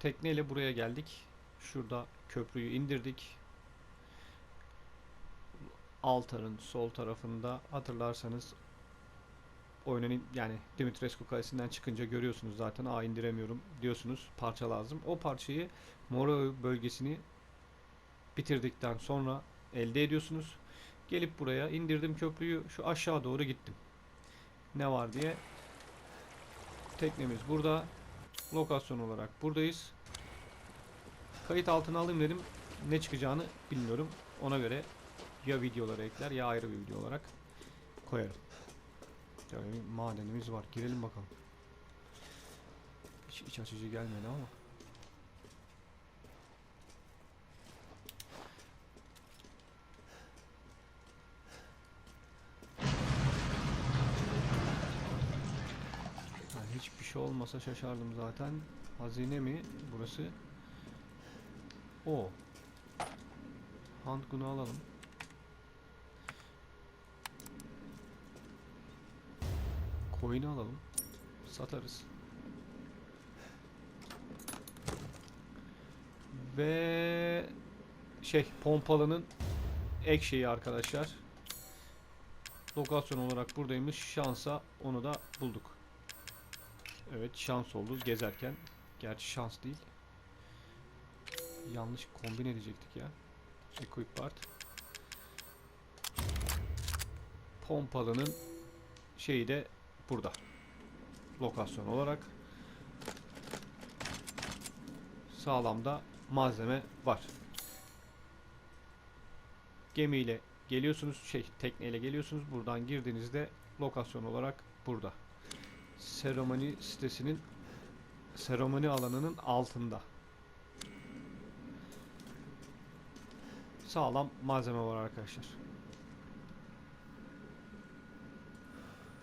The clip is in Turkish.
tekneyle buraya geldik. Şurada köprüyü indirdik. Altar'ın sol tarafında hatırlarsanız oyunun yani Dimitrescu kalesinden çıkınca görüyorsunuz zaten aa indiremiyorum diyorsunuz parça lazım. O parçayı Moro bölgesini bitirdikten sonra elde ediyorsunuz. Gelip buraya indirdim köprüyü şu aşağı doğru gittim. Ne var diye. Teknemiz burada. Lokasyon olarak buradayız. Kayıt altına alayım dedim. Ne çıkacağını bilmiyorum. Ona göre ya videoları ekler ya ayrı bir video olarak koyarım. Yani madenimiz var. Girelim bakalım. Hiç iç açıcı gelmedi ama. Yani hiçbir şey olmasa şaşardım zaten. Hazine mi burası? O. Handgun'u alalım. Coin'i alalım. Satarız. Ve şey pompalının ek şeyi arkadaşlar. Lokasyon olarak buradaymış. Şansa onu da bulduk. Evet şans oldu gezerken. Gerçi şans değil. Yanlış kombin edecektik ya. Equip part. Pompalının şeyi de burada. Lokasyon olarak. Sağlamda malzeme var. Gemiyle geliyorsunuz, şey tekneyle geliyorsunuz. Buradan girdiğinizde lokasyon olarak burada. Seremoni sitesinin seremoni alanının altında. Sağlam malzeme var arkadaşlar.